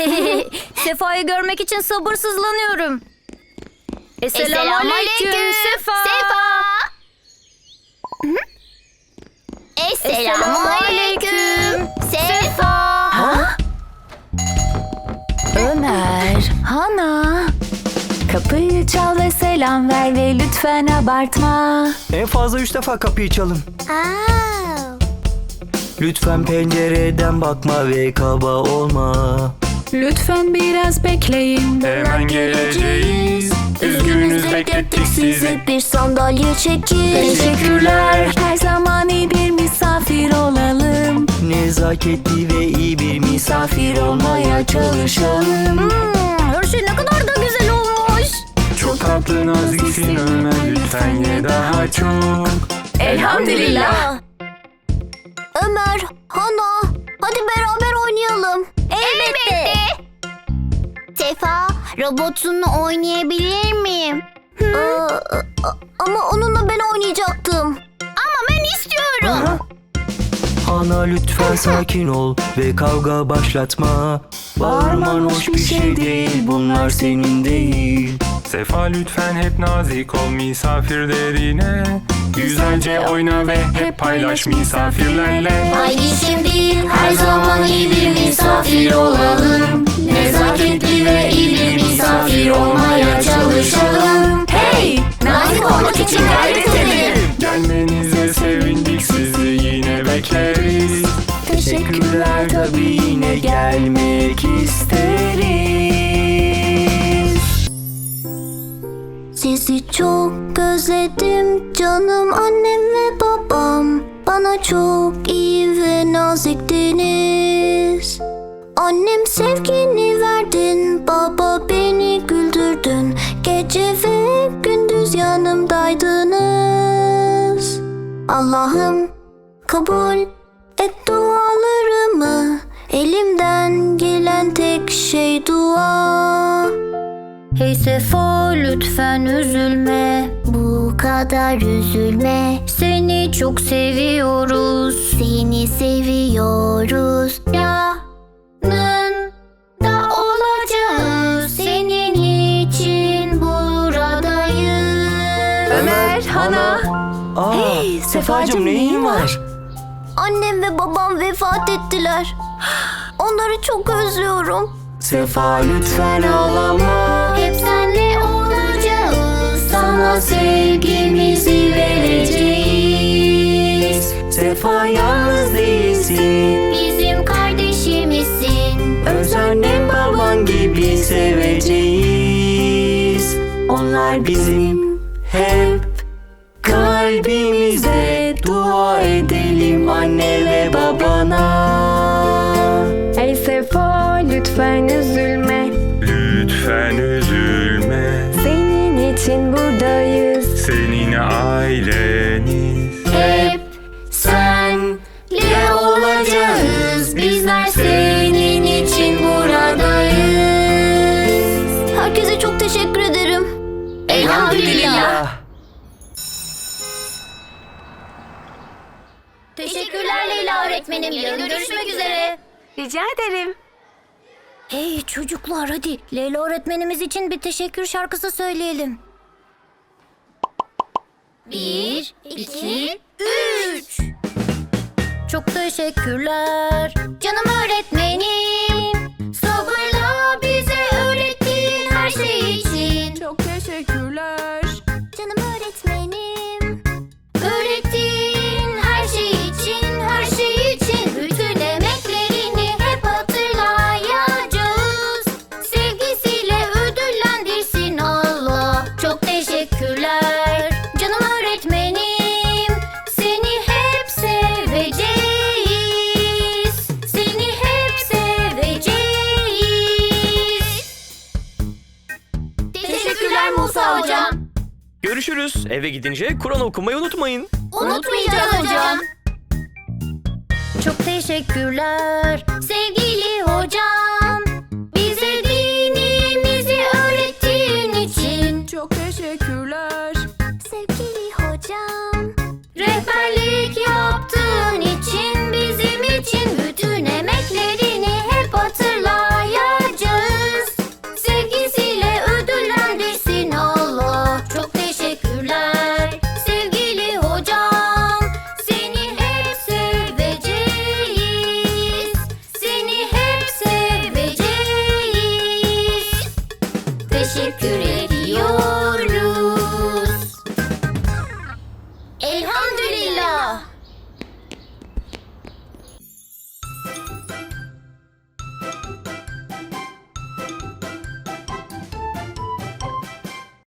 Sefa'yı görmek için sabırsızlanıyorum. Esselamu Esselamu aleyküm aleyküm. Sefa. Sefa. Esselamu aleyküm. Sefa. Ömer, Hana. Kapıyı çal ve selam ver ve lütfen abartma. En fazla üç defa kapıyı çalın. Aa. Lütfen pencereden bakma ve kaba olma. Lütfen biraz bekleyin. Hemen geleceğiz. Üzgünüz beklettik sizi. Bir sandalye çekin. Teşekkürler. Her zaman iyi bir misafir olalım. Nezaketli ve iyi bir misafir olmaya çalışalım. Hmm, her şey ne kadar da güzel olmuş. Çok tatlı naziksin Ömer lütfen ye daha çok. Elhamdülillah. Ömer, Hana, hadi beraber oynayalım. Elbette. Sefa, robotunla oynayabilir miyim? ama onunla ben oynayacaktım. Ama ben istiyorum. Ana lütfen sakin ol ve kavga başlatma. Bağırman hoş bir şey değil bunlar senin değil. Sefa lütfen hep nazik ol misafirlerine. Güzelce oyna ve hep paylaş misafirlerle. Haydi şimdi her zaman iyi bir misafir olalım. Nezaketli Teşekkürler tabii yine gelmek isteriz. Sizi çok özledim canım annem ve babam. Bana çok iyi ve naziktiniz. Annem sevgini verdin baba beni güldürdün. Gece ve gündüz yanımdaydınız. Allah'ım kabul Elimden gelen tek şey dua Hey Sefa lütfen üzülme. Bu kadar üzülme Seni çok seviyoruz. Seni seviyoruz Yanında olacağız. Senin için buradayız. Ömer, Hana. Aa, Hey, Sefacığım neyin var? Annem ve babam vefat ettiler Onları çok özlüyorum Sefa lütfen ağlama. Hep senle olacağız. Sana sevgimizi vereceğiz. Sefa yalnız değilsin. Bizim kardeşimizsin. Öz annem baban gibi seveceğiz. Onlar bizim hep kalbimizde dua edelim anne Lütfen üzülme. Senin için buradayız. Senin aileniz. Hep senle olacağız. Bizler senin için buradayız. Herkese çok teşekkür ederim Elhamdülillah. Teşekkürler Leyla öğretmenim. Yarın görüşmek üzere. Rica ederim. Hey çocuklar hadi Leyla öğretmenimiz için bir teşekkür şarkısı söyleyelim. Bir, iki, üç. Çok teşekkürler canım öğretmenim. Musa hocam. Görüşürüz. Eve gidince Kur'an okumayı unutmayın. Unutmayacağız hocam. Çok teşekkürler sevgili hocam.